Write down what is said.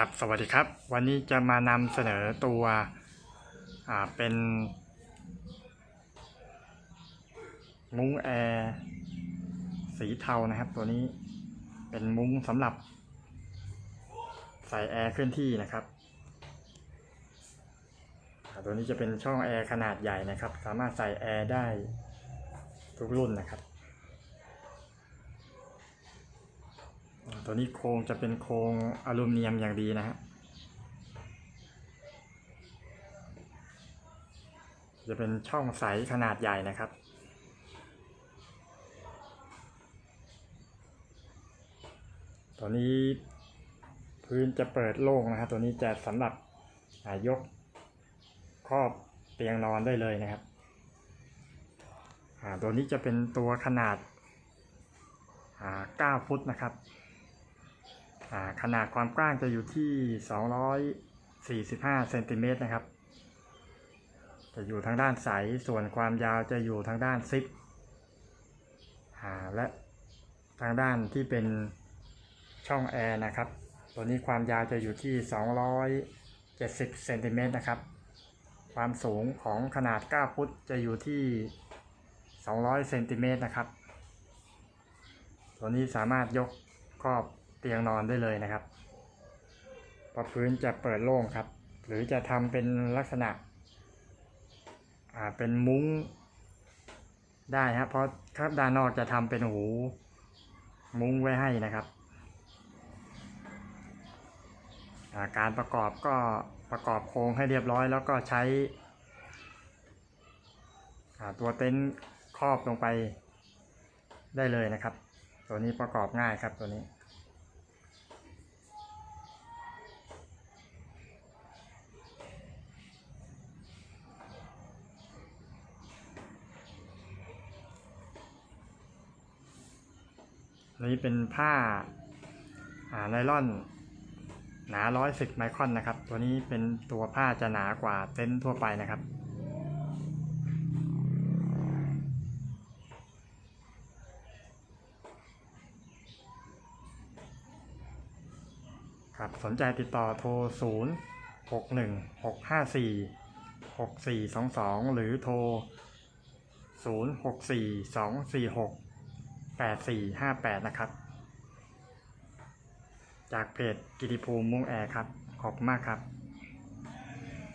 ครับสวัสดีครับ วันนี้จะมานำเสนอตัวอ่าเป็น มุ้งแอร์สีเทานะครับ ตัวนี้เป็นมุ้งสำหรับ ใส่แอร์เคลื่อนที่นะครับ ตัวนี้จะเป็นช่องแอร์ขนาดใหญ่นะครับ สามารถใส่แอร์ได้ทุกรุ่นนะครับ ตัวนี้โครงจะเป็นโครงอลูมิเนียมอย่างดีนะฮะจะเป็นช่องใสขนาดใหญ่นะครับตัวนี้พื้นจะเปิดโล่งนะครับตัวนี้จะสำหรับยกครอบเตียงนอนได้เลยนะครับตัวนี้จะเป็นตัวขนาดอ่า9ฟุตนะครับ ขนาดความกว้างจะอยู่ที่ 245เซนติเมตรนะครับ จะอยู่ทางด้านใส ส่วนความยาวจะอยู่ทางด้านซิปและทางด้านที่เป็นช่องแอร์นะครับ ตัวนี้ความยาวจะอยู่ที่ 270เซนติเมตรนะครับ ความสูงของขนาด 9 ฟุตจะอยู่ที่ 200เซนติเมตรนะครับ ตัวนี้สามารถยกครอบ ตียงนอนได้เลยนะครับพราะพื้นจะเปิดโล่งครับ หรือจะทำเป็นลักษณะอ่าเป็นมุ้งได้ครับเพราะครับด้านนอกจะทำเป็นหูมุ้งไว้ให้นะครับอ่าการประกอบก็ประกอบโครงให้เรียบร้อย แล้วก็ใช้อ่าตัวเต็นท์ครอบลงไปได้เลยนะครับ ตัวนี้ประกอบง่ายครับตัวนี้ นี้เป็นผ้าอ่าไนล่อนหนา110ไมครอนนะครับ ตัวนี้เป็นตัวผ้าจะหนากว่าเต็นท์ทั่วไปนะครับ ครับสนใจติดต่อโทร 0 6 1 6 5 4 6 4 2 2 หรือโทร 0 6 4 2 4 6 8 4 5 8 นะครับ จากเพจกิติภูมิมุ้งแอร์ครับ ขอบคุณมากครับ